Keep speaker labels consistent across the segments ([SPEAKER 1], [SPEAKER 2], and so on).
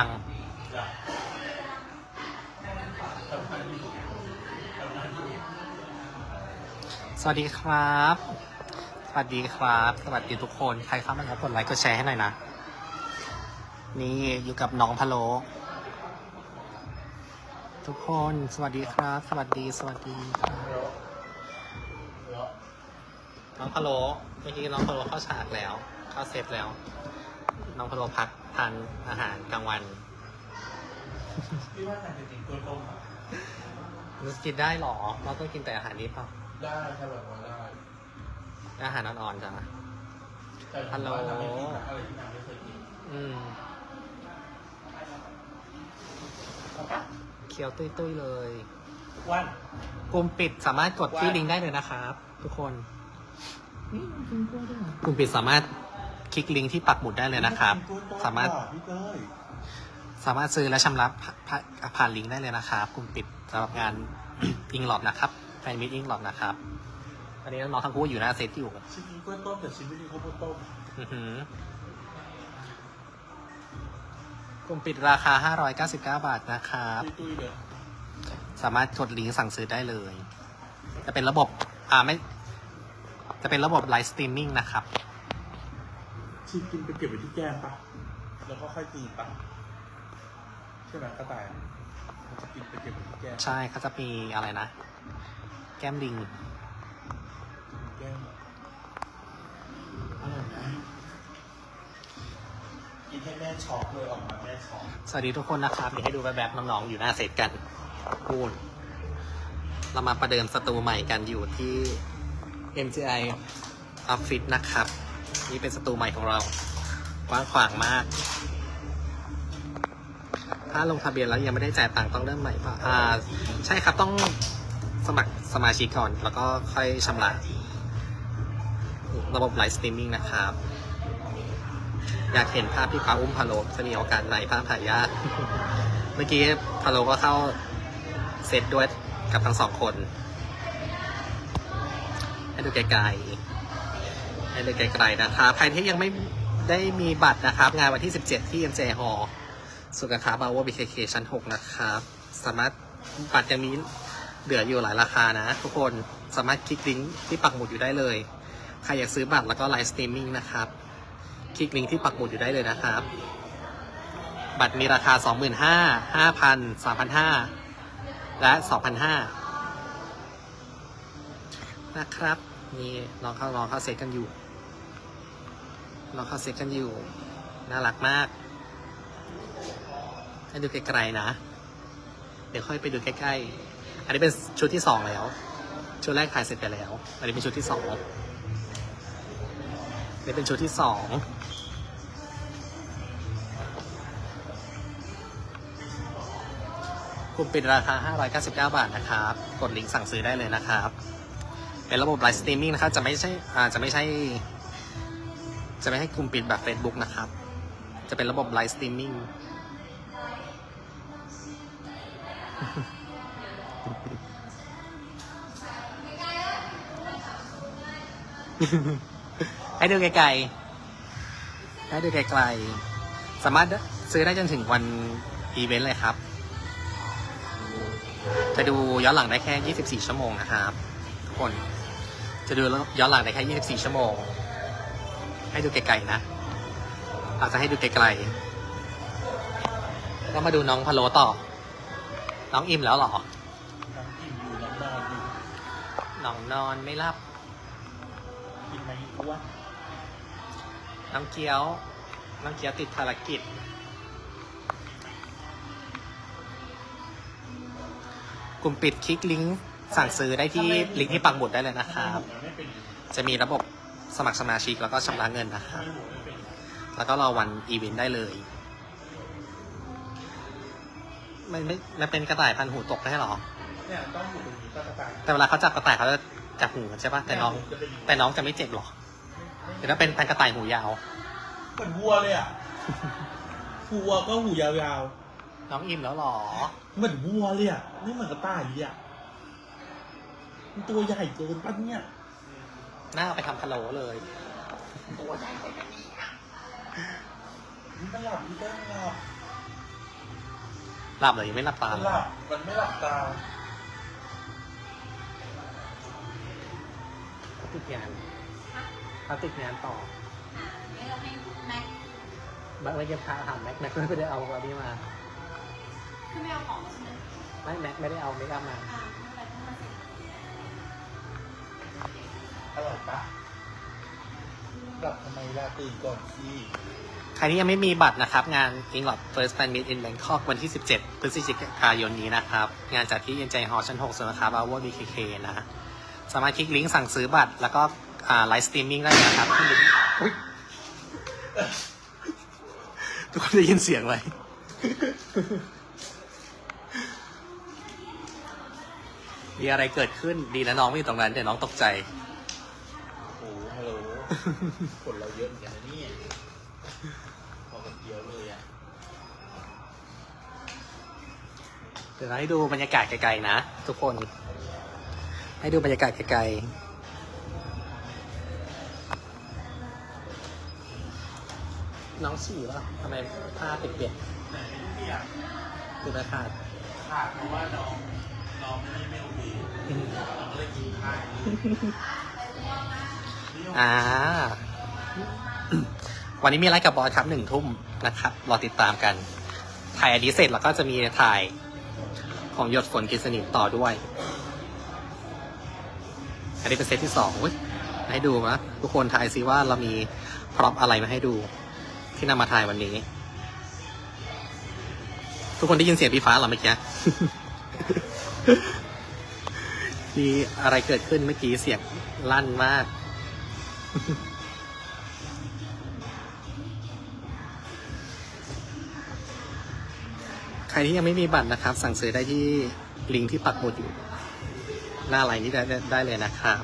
[SPEAKER 1] ัง สวัสดีครับ สวัสดีครับ สวัสดีทุกคน ใครเข้ามาแล้วกดไลค์กดแชร์ให้หน่อยนะ นี่อยู่กับน้องพะโล ทุกคน สวัสดีครับ สวัสดี สวัสดีครับน้องพะโลเมื่อกี้น้องพะโลเข้าฉากแล้ว เข้าเซตแล้ว น้องพะโลพัก ทานอาหารกลางวัน
[SPEAKER 2] พี่ว่าทานจริงๆกล้วยต้มอะ
[SPEAKER 1] มันกินได้หรอเราต้องกินแต่อาหารนี้เปล่า
[SPEAKER 2] ได้ถ้าแบบว่าได้
[SPEAKER 1] อาหารอ่อนๆจ้ะ
[SPEAKER 2] แต่
[SPEAKER 1] ฮัลโหล
[SPEAKER 2] ว่าทำไม่กินอะไรที่น้ำไม่เคยกิน
[SPEAKER 1] อืมเคี้ยวตุ้ยๆเลย
[SPEAKER 2] วัน
[SPEAKER 1] กลุ่มปิดสามารถกดที่ลิงก์ได้เลยนะครับ ทุกคน กลุ่มปิดสามารถ คลิกลิงก์ที่ปักหมุดได้เลยนะครับ สามารถ
[SPEAKER 2] พี่เต้ย
[SPEAKER 1] สามารถซื้อและชำระผ่าผ่าผ่านลิงก์ได้เลยนะครับกลุ่มปิดสำหรับงานอิงหลอดนะครับแฟนมิตอิงหลอดนะครับอันนี้น้องทั้งคู่อยู่หน้าเซตอยู่
[SPEAKER 2] ชิ้นกินกล้วยต้มแต่ชิ้นไม่กินข้าวโพดต้ม
[SPEAKER 1] อือหือกลุ่มปิดราคา 599 บาทนะครับ
[SPEAKER 2] ตุ้ยๆเลย
[SPEAKER 1] สามารถกดลิงก์สั่งซื้อได้เลย จะเป็นระบบ อ่าไม่ จะเป็นระบบไลฟ์สตรีมมิ่งนะครับ
[SPEAKER 2] ชิ้นกินไปเก็บไว้ที่แก้มปะแล้วก็ค่อยตีปะใช่ไหมกระต่ายมันจะกินไปเก็บไว้ที่แก้ม
[SPEAKER 1] ใช่เขาจะมีอะไรนะ แก้มลิง
[SPEAKER 2] แก้มอะอร่อยนะกินให้แม่ช็อกเลยออกมาแม่ช็อก
[SPEAKER 1] สวัสดีทุกคนนะครับเดี๋ยวให้ดูแบบๆน้องๆอยู่หน้าเซตกันพูดเรามาประเดิมสตูใหม่กันอยู่ที่ MGI Office นะครับ นี่เป็นสตูใหม่ของเรากว้างขวางมาก ถ้าลงทะเบียนแล้วยังไม่ได้จ่ายตังค์ต้องเริ่มใหม่ป่ะอ่าใช่ครับต้องสมัครสมาชิกก่อน แล้วก็ค่อยชำระ ระบบไลฟ์สตรีมมิ่งนะครับ อยากเห็นภาพที่ฟ้าอุ้มพะโลจะมีโอกาสไหนภาพถ่ายยากเมื่อกี้พะโลก็เข้าเซตด้วยกับทั้งสองคน ให้ดูไกลๆ ให้ดูไกลๆนะครับใครที่ยังไม่ได้มีบัตรนะครับ งานวันที่ 17 ที่ MJ Hall สุขาคาบาวบีเคเคชั้น 6 นะครับ สามารถบัตรยังมีเหลืออยู่หลายราคานะ ทุกคนสามารถคลิกลิงก์ที่ปักหมุดอยู่ได้เลย ใครอยากซื้อบัตรแล้วก็ไลฟ์สตรีมมิ่งนะครับ คลิกลิงก์ที่ปักหมุดอยู่ได้เลยนะครับ บัตรมีราคา 25,000 5,000 3,500 และ 2,500 นะครับ นี่ลองเข้าลองเข้าเซตกันอยู่ ลองเข้าเซตกันอยู่ น่ารักมาก ให้ดูไกลๆนะ เดี๋ยวค่อยไปดูใกล้ๆ อันนี้เป็นชุดที่สองแล้ว ชุดแรกถ่ายเสร็จไปแล้ว อันนี้เป็นชุดที่สองนี่เป็นชุดที่สองกลุ่มปิดราคา 599 บาทนะครับ กดลิงก์สั่งซื้อได้เลยนะครับ เป็นระบบไลฟ์สตรีมมิ่งนะครับ จะไม่ใช่ อ่า จะไม่ใช่ จะไม่ให้กลุ่มปิดแบบ Facebook นะครับ จะเป็นระบบไลฟ์สตรีมมิ่งให้ดูไกลๆให้ดูไกลๆสามารถซื้อได้จนถึงวันอีเวนต์เลยครับ จะดูย้อนหลังได้แค่ 24 ชั่วโมงนะครับ ทุกคน จะดูย้อนหลังได้แค่ 24 ชั่วโมง ให้ดูไกลๆนะอาจจะให้ดูไกลๆแล้วมาดูน้องพะโลต่อ น้องอิ่มแล้วเหรอ
[SPEAKER 2] น้ำกินอยู่น้ำนอนอยู่
[SPEAKER 1] น้องนอนไม่หลับ
[SPEAKER 2] กินไหมอ้วน
[SPEAKER 1] น้องเกี๊ยว น้องเกี๊ยวติดภารกิจ กลุ่มปิดคลิกลิงก์สั่งซื้อได้ที่ลิงก์ที่ปักหมุดได้เลยนะครับ
[SPEAKER 2] ไม่เป็น
[SPEAKER 1] จะมีระบบ สมัครสมาชิกแล้วก็ชำระเงินนะครับ
[SPEAKER 2] ไม่หมูไม่เป็น
[SPEAKER 1] แล้วก็รอวันอีเวนต์ได้เลยไม่ไม่ไม่เป็นกระต่ายพันหูตกได้หรอ
[SPEAKER 2] เนี่ยต้องอยู่ตรงนี้ก็กระต่าย
[SPEAKER 1] แต่เวลาเขาจับกระต่ายเขาจะจับหูกันใช่ปะแต่น้อง
[SPEAKER 2] จะเป็น
[SPEAKER 1] แต่น้องจะไม่เจ็บหรอหรือถ้าเป็นพันกระต่ายหูยาว
[SPEAKER 2] เหมือนวัวเลยอะวัวก็หูยาว
[SPEAKER 1] น้องอิ่มแล้วหรอ
[SPEAKER 2] ๆเหมือนวัวเลยอะไม่เหมือนกระต่ายเลยอะมันตัวใหญ่เกินปะเนี่ย
[SPEAKER 1] หน้าเอาไปทำพะโล้เลย
[SPEAKER 2] ตัวใหญ่กว่านี้อะนี่ไม่หลับนี่เต้นไม่หลับ
[SPEAKER 1] หลับเลยยังไม่หลับตา
[SPEAKER 2] มันหลับมันไม่หลับตา
[SPEAKER 1] ติดงานเขาติดงานต่อ
[SPEAKER 3] นี่เราให้แม็ก
[SPEAKER 1] แม็กไม่ได้พาถามแม็กแม็กไม่ได้เอาอันนี้มา
[SPEAKER 3] คือไม่เอาของใช่ไหม
[SPEAKER 1] ไม่แม็กไม่ได้เอาเมคอัพมา
[SPEAKER 3] อ่าไม่เป็นไรต้องมา
[SPEAKER 2] อร่อยปะหลับทำไมล่ะตื่นก่อนสิ
[SPEAKER 1] ใครที่ยังไม่มีบัตรนะครับ งาน i n g l o t First Fan Meet in Bangkok วันที่ 17 พฤศจิกายนนี้นะครับ งานจัดที่ NJ Hall ชั้น 6ส่วนนะครับ Our BKK นะ สามารถคลิกลิงก์สั่งซื้อบัตร แล้วก็ไลฟ์สตรีมมิ่งได้นะครับที่ลิงก์อุ๊ยทุกคนได้ยินเสียงไหมมีอะไรเกิดขึ้นดีนะน้องไม่อยู่ตรงนั้นเดี๋ยวน้องตกใจ
[SPEAKER 2] โอ้โหฮัลโหล คนเราเยอะเหมือนกันนะเนี่ยพอกันเดียวเลยอะ
[SPEAKER 1] เดี๋ยวเราให้ดูบรรยากาศไกลๆนะ ทุกคน ให้ดูบรรยากาศไกลๆน้องฉี่ป่ะทำไมผ้าเปียก
[SPEAKER 2] ไหนไม่อยาก
[SPEAKER 1] ๆคือราคาด
[SPEAKER 2] ขาดเพราะว่าน้องน้องไม่ไม่โอเคน้องก็เลยกินข้าวนี่
[SPEAKER 1] อ่า วันนี้มีไลฟ์กับบอสครับหนึ่งทุ่มนะครับ รอติดตามกัน ถ่ายอันนี้เสร็จแล้วก็จะมีถ่ายของหยดฝนกินสนิทต่อด้วย อันนี้เป็นเซตที่สองให้ดูนะทุกคนทายซิว่าเรามีพร็อพอะไรมาให้ดู ที่นำมาถ่ายวันนี้ ทุกคนได้ยินเสียงพี่ฟ้าเหรอเมื่อกี้มีอะไรเกิดขึ้นเมื่อกี้เสียงลั่นมาก ใครที่ยังไม่มีบัตรนะครับ สั่งซื้อได้ที่ลิงก์ที่ปักหมุดอยู่ หน้าไลน์นี้ได้ได้เลยนะครับ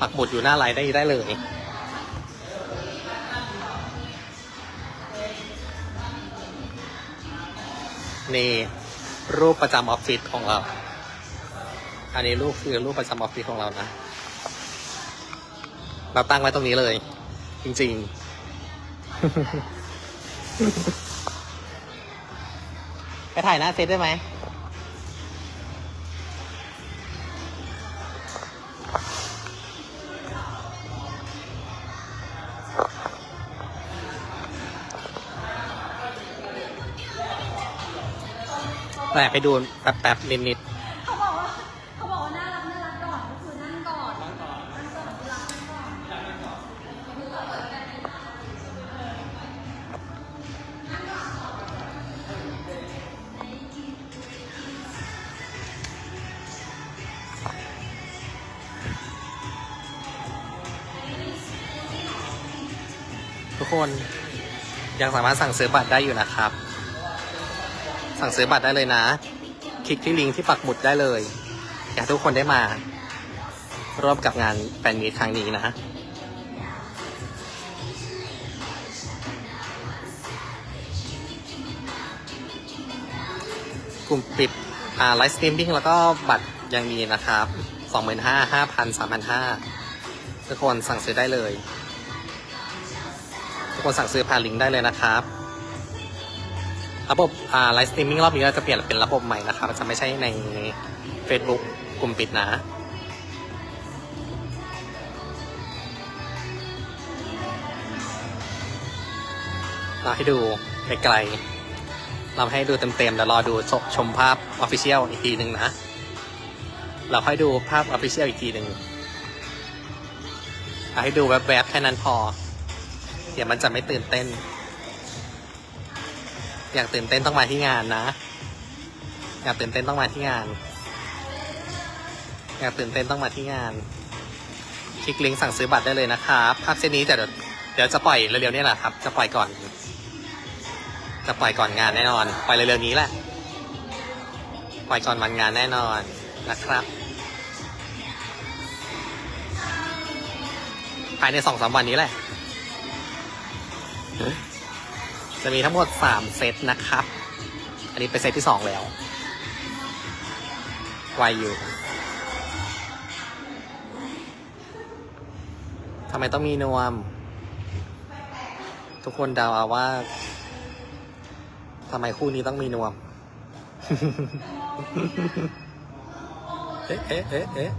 [SPEAKER 1] ปักหมุดอยู่หน้าไลน์ได้ได้เลยนี่รูปประจำออฟฟิศของเรา อันนี้รูปคือรูปประจำออฟฟิศของเรานะ เราตั้งไว้ตรงนี้เลย จริง ๆ ไปถ่ายหน้าเซตได้ไหมแต่ไปดูแป๊บๆนิด
[SPEAKER 3] เคน
[SPEAKER 1] ยังสามารถสั่งซื้อบัตรได้อยู่นะครับ สั่งซื้อบัตรได้เลยนะ คลิกที่ลิงก์ที่ปักหมุดได้เลย อยากทุกคนได้มา ร่วมกับงานแฟนมีตครั้งนี้นะกลุ่มปิดอ่าไลฟ์สตรีมมิ่งแล้วก็บัตรยังมีนะครับสองหมื่นห้าห้าพันสามพันห้าทุกคนสั่งซื้อได้เลย คนสั่งซื้อผ่านลิงก์ได้เลยนะครับระบบไลฟ์สตรีมมิ่งรอบนี้เราจะเปลี่ยนเป็นระบบใหม่นะครับจะไม่ใช่ใน Facebook กลุ่มปิดนะเราให้ดูไกลๆเราให้ดูเต็มๆเดี๋ยวรอดูชชมภาพ Official อีกทีหนึ่งนะ เราค่อยดูภาพ Official อีกทีหนึ่งให้ดูแวบๆแค่นั้นพอ เดี๋ยวมันจะไม่ตื่นเต้น อยากตื่นเต้นต้องมาที่งานนะ อยากตื่นเต้นต้องมาที่งาน อยากตื่นเต้นต้องมาที่งาน คลิกลิงก์สั่งซื้อบัตรได้เลยนะครับภาพเช่นนี้แต่เดี๋ยวเดี๋ยวจะปล่อยเร็วๆนี่แหละครับ จะปล่อยก่อน จะปล่อยก่อนงานแน่นอน ปล่อยเร็วๆนี้แหละ ปล่อยก่อนวันงานแน่นอนนะครับภายในสองสามวันนี้แหละ จะมีทั้งหมดสามเซตนะครับ อันนี้เป็นเซตที่สองแล้วไวอยู่ทำไมต้องมีนวม ทุกคนเดาเอาว่าทำไมคู่นี้ต้องมีนวม เอ๊ะเอ๊ะเอ๊ะ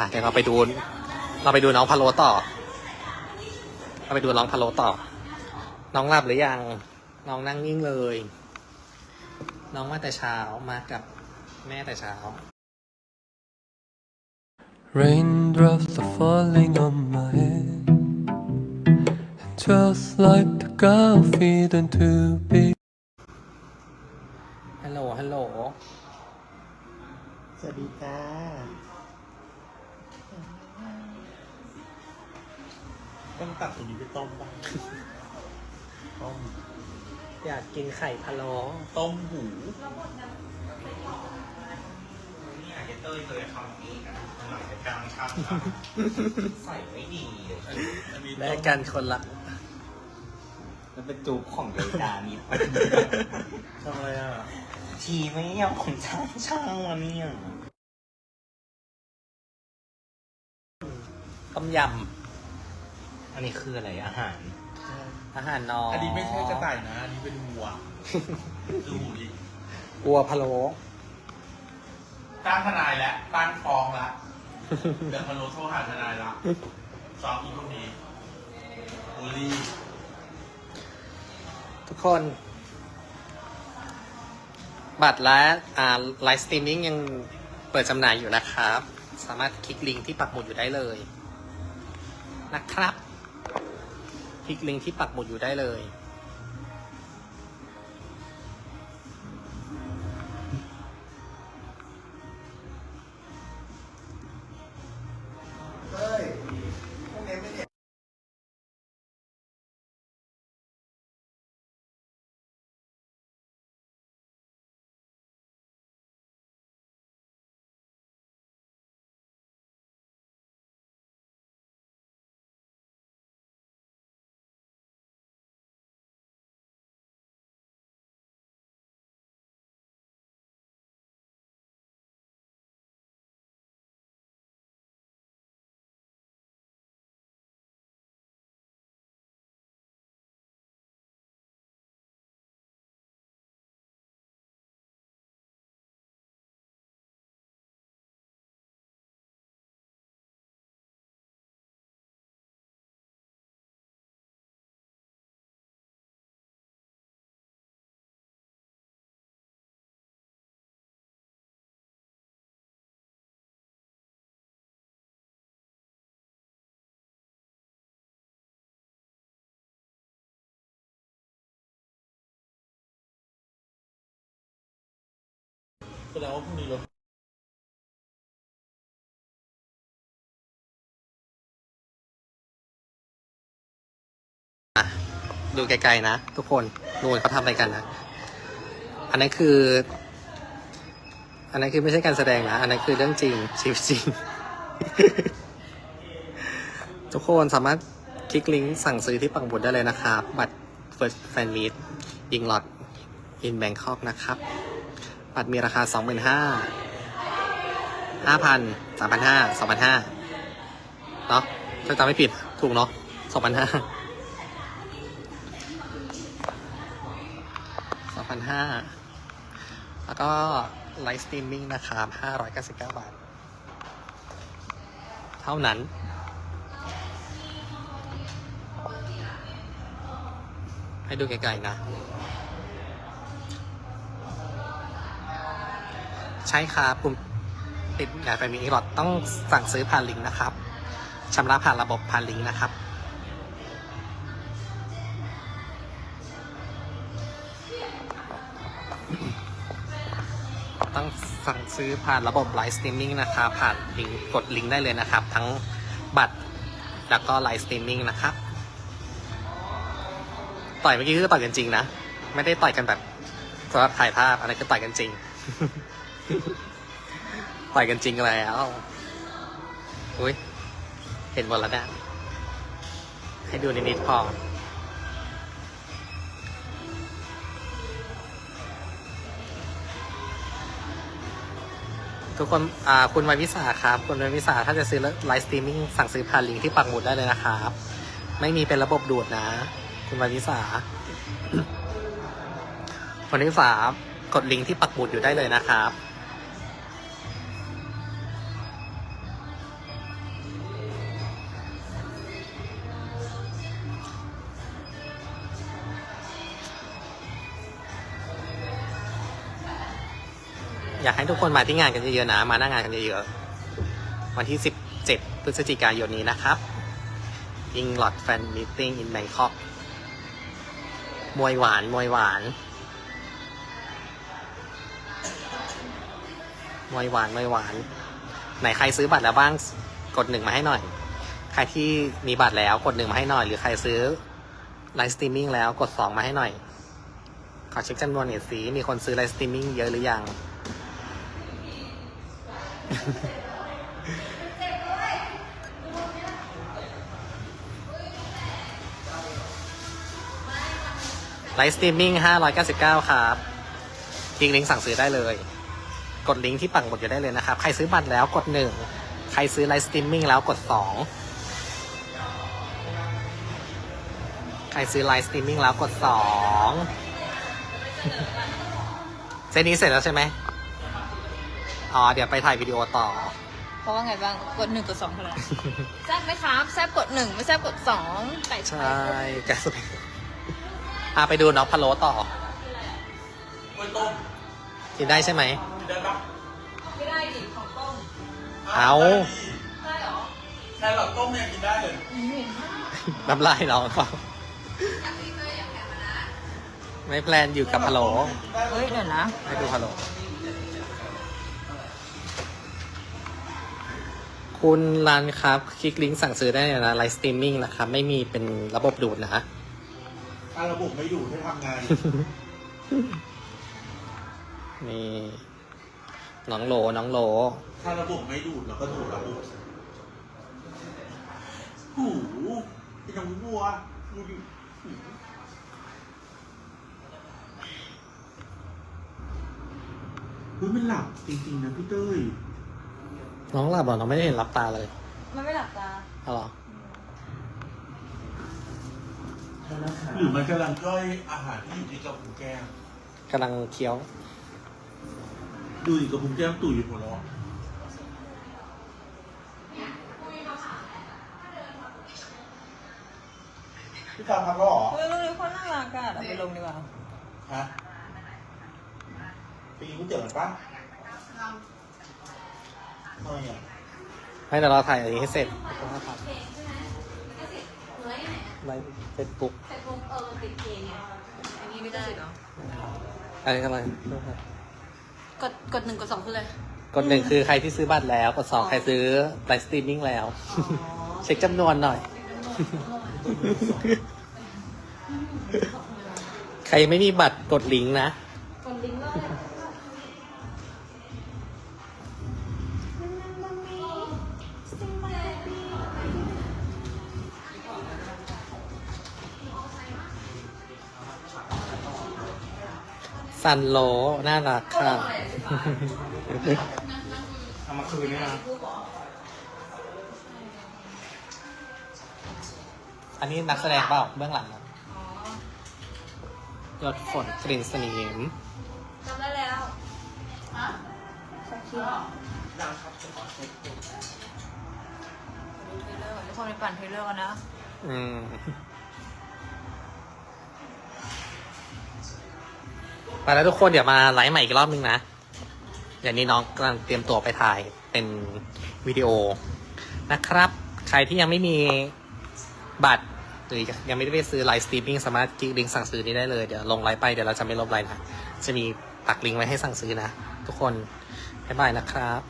[SPEAKER 1] อ๊ะไปเดี๋ยวเราไปดู เราไปดูน้องพะโลต่อ เราไปดูน้องพะโลต่อ น้องหลับหรือยัง น้องนั่งนิ่งเลย น้องมาแต่เช้ามากับแม่แต่เช้า
[SPEAKER 4] Raindrops are falling on my head. And just like the girl feeding to be
[SPEAKER 1] ฮัลโหล ฮัลโหล
[SPEAKER 2] สวัสดีจ้า ต้องตัดตรงนี้ไปต้มบ้างต้ม
[SPEAKER 1] อยากกินไข่พะโล้
[SPEAKER 2] ต้มหู
[SPEAKER 5] นี่อาจจะเต้ยเคยทำนี้กันหลังจากการทำใส่ไม่ดี
[SPEAKER 2] อันนี้
[SPEAKER 1] แล
[SPEAKER 2] ต้
[SPEAKER 1] ก
[SPEAKER 2] ม
[SPEAKER 1] กันคนละ
[SPEAKER 5] มันเป็นจูบของยายดานี่
[SPEAKER 2] ทำอะไรอะ
[SPEAKER 5] ทีไม่ยอมของช่างช่างวันนี้
[SPEAKER 1] ต้มย
[SPEAKER 5] อั นนี้คืออะไรอาหารำ
[SPEAKER 1] อาหารน้อง
[SPEAKER 2] อันนี้ไม่ใช่กระต่ายนะ อันนี้เป็นวัวดูหูดิ
[SPEAKER 1] วัวพะโล้
[SPEAKER 2] ตั้งทนายแล้วตั้งฟ้องแล้วเดี๋ยวพะโลโทรหาทนายละซ้อมอีกพวกนี้บูลลี่
[SPEAKER 1] ทุกคน บัตรและอ่าไลฟ์สตรีมมิ่งยังเปิดจำหน่ายอยู่นะครับ สามารถคลิกลิงก์ที่ปักหมุดอยู่ได้เลยนะครับค ลิกลิงก์ที่ปักหมุดอยู่ได้เลย
[SPEAKER 2] แสดงว่าพรุ่งนี้รถ
[SPEAKER 1] ดูไกลๆนะ ทุกคนนู่นเขาทำอะไรกันนะ อันนั้นคือ อันนั้นคือไม่ใช่การแสดงนะ อันนั้นคือเรื่องจริงชีวิตจริง ทุกคนสามารถคลิกลิงก์สั่งซื้อที่ปังบุญได้เลยนะครับ บัตร First Fan Meet ยิงหลอด in Bangkok นะครับ บัตรมีราคา25,000 5,000 3,500 2,500เนาะถ้าจำไม่ผิดถูกเนาะ2,500 2,500แล้วก็ไลฟ์สตรีมมิ่งนะครับ599บาท เท่านั้นให้ดูไกลๆนะ ใช่ครับกลุ่มติดงานไปมีอีหลอดต้องสั่งซื้อผ่านลิงก์นะครับชำระผ่านระบบผ่านลิงก์นะครับ ต้องสั่งซื้อผ่านระบบไลฟ์สตรีมมิ่งนะครับผ่านลิงก์กดลิงก์ได้เลยนะครับ ทั้งบัตรแล้วก็ไลฟ์สตรีมมิ่งนะครับ ต่อยเมื่อกี้คือต่อยกันจริงนะ ไม่ได้ต่อยกันแบบสำหรับถ่ายภาพอันนั้นคือต่อยกันจริง ต่อยกันจริงแล้วอุ้ยเห็นหมดแล้วนะให้ดูนิดๆพอทุกคนอ่าคุณวัยวิสาครับ คุณวัยวิสาถ้าจะซื้อไลฟ์สตรีมมิ่งสั่งซื้อผ่านลิงก์ที่ปักหมุดได้เลยนะครับ ไม่มีเป็นระบบดูดนะ คุณวานิสาวานิสากดลิงก์ที่ปักหมุดอยู่ได้เลยนะครับ อยากให้ทุกคนมาที่งานกันเยอะๆนะ มาหน้างานกันเยอะๆ วันที่ 17 พฤศจิกายนนี้นะครับ Inglot Fan Meeting in Bangkok มวยหวาน มวยหวาน มวยหวาน มวยหวาน ไหนใครซื้อบัตรแล้วบ้างกดหนึ่งมาให้หน่อย ใครที่มีบัตรแล้วกดหนึ่งมาให้หน่อย หรือใครซื้อไลฟ์สตรีมมิ่งแล้วกดสองมาให้หน่อย ขอเช็คจำนวนหน่อยสิมีคนซื้อไลฟ์สตรีมมิ่งเยอะหรือยัง ไลฟ์สตรีมมิ่ง 599 ครับ ทิ้งลิงก์สั่งซื้อได้เลย กดลิงก์ที่ปักหมุดอยู่ได้เลยนะครับ ใครซื้อบัตรแล้วกด 1 ใครซื้อไลฟ์สตรีมมิ่งแล้วกด 2 ใครซื้อไลฟ์สตรีมมิ่งแล้วกด 2 เซตนี้เสร็จแล้วใช่ไหม อ๋อ เดี๋ยวไปถ่ายวิดีโอต่อ
[SPEAKER 3] เพราะว่าไงบ้าง กดหนึ่งกดสองเท่านั้นแซบไหมครับ แซบกดหนึ่งไม่แซบกดสองไก่
[SPEAKER 1] ใช่แกสเปนอะไปดูน้องพะโล้ต่อ
[SPEAKER 2] กล้วยต้ม
[SPEAKER 1] กินได้ใช่ไหม
[SPEAKER 2] กินได้ปะ
[SPEAKER 3] ไม่ได้ดิของต้ม
[SPEAKER 1] เอา
[SPEAKER 3] ได้เหรอ
[SPEAKER 2] แครอทต้มเนี่ยกินได้เลย
[SPEAKER 1] น้ำลายน้องเขาไม่แพลนอยู่กับพะโล้
[SPEAKER 3] เฮ้ยเดี๋ยวนะ
[SPEAKER 1] ให้ดูพะโล้ คุณรันครับ คลิกลิงก์สั่งซื้อได้เลยนะไลฟ์สตรีมมิ่งนะครับ ไม่มีเป็นระบบดูดนะ
[SPEAKER 2] ถ้าระบบไม่อยู่ให้ทำไง
[SPEAKER 1] นี่ น้องโหลน้องโหล
[SPEAKER 2] ถ้าระบบไม่ดูดเราก็ดูดระบบหูเป็นน้องวัวดูดิหูเฮ้ยมันหลับจริงๆนะพี่เต้ย
[SPEAKER 1] น้องหลับเหรอน้องไม่ได้เห็นรับตาเลย
[SPEAKER 3] มันไม่หลับตา
[SPEAKER 1] เอาเหรอ
[SPEAKER 2] หรือมันกำลังย่อยอาหารที่อยู่ในกระพุ้งแก้ม
[SPEAKER 1] กำลังเคี้ยว
[SPEAKER 2] ดูดิกระพุ้งแก้มตู่อยู่หัวเราะพี่ตามพักแล้วเหรอ
[SPEAKER 3] เฮ้ยลูกนี้คนน่ารักอะเอาไปลงดีกว่า
[SPEAKER 2] ฮะไปกินก๋วยเตี๋ยวกันปะทำไมอะ
[SPEAKER 1] ให้เดี๋ยวเราถ่ายอันนี้ให้เสร็จไลฟ์เฟซบุ๊ก
[SPEAKER 3] แต่คงเออติดเพลงไงอันนี้ไม่ได้เหรอ
[SPEAKER 1] อะไรกันเลย
[SPEAKER 3] กดกดหนึ่งกดสองคือเลย
[SPEAKER 1] กดหนึ่งคือใครที่ซื้อบัตรแล้ว กดสองใครซื้อไลฟ์สตรีมมิ่งแล้ว เช็คจำนวนหน่อย ใครไม่มีบัตรกดลิงก์นะ
[SPEAKER 3] กดลิงก์เลย
[SPEAKER 1] ซันโลน่ารักค่ะ
[SPEAKER 5] เอามาคืนเนี่ยนะ
[SPEAKER 1] อันนี้นักแสดงเปล่าเบื้องหลังนะยอดฝนกลิ่นสนิม
[SPEAKER 3] จำได้แล้วดูเทรลเลอร์ก่อนทุกคนไปปั่นเทรลเลอร์กันนะ
[SPEAKER 1] อืม ไปแล้วทุกคนเดี๋ยวมาไลฟ์ใหม่อีกรอบนึงนะเดี๋ยวนี้น้องกำลังเตรียมตัวไปถ่ายเป็นวิดีโอนะครับ ใครที่ยังไม่มีบัตรหรือยังไม่ได้ไปซื้อไลฟ์สตรีมมิ่งสามารถคลิกลิงก์สั่งซื้อนี้ได้เลยเดี๋ยวลงไลฟ์ไปเดี๋ยวเราจะไม่ลบไลฟ์นะจะมีปักลิงก์ไว้ให้สั่งซื้อนะ ทุกคนบ๊ายบายนะครับ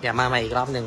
[SPEAKER 1] เดี๋ยวมาใหม่อีกรอบหนึ่ง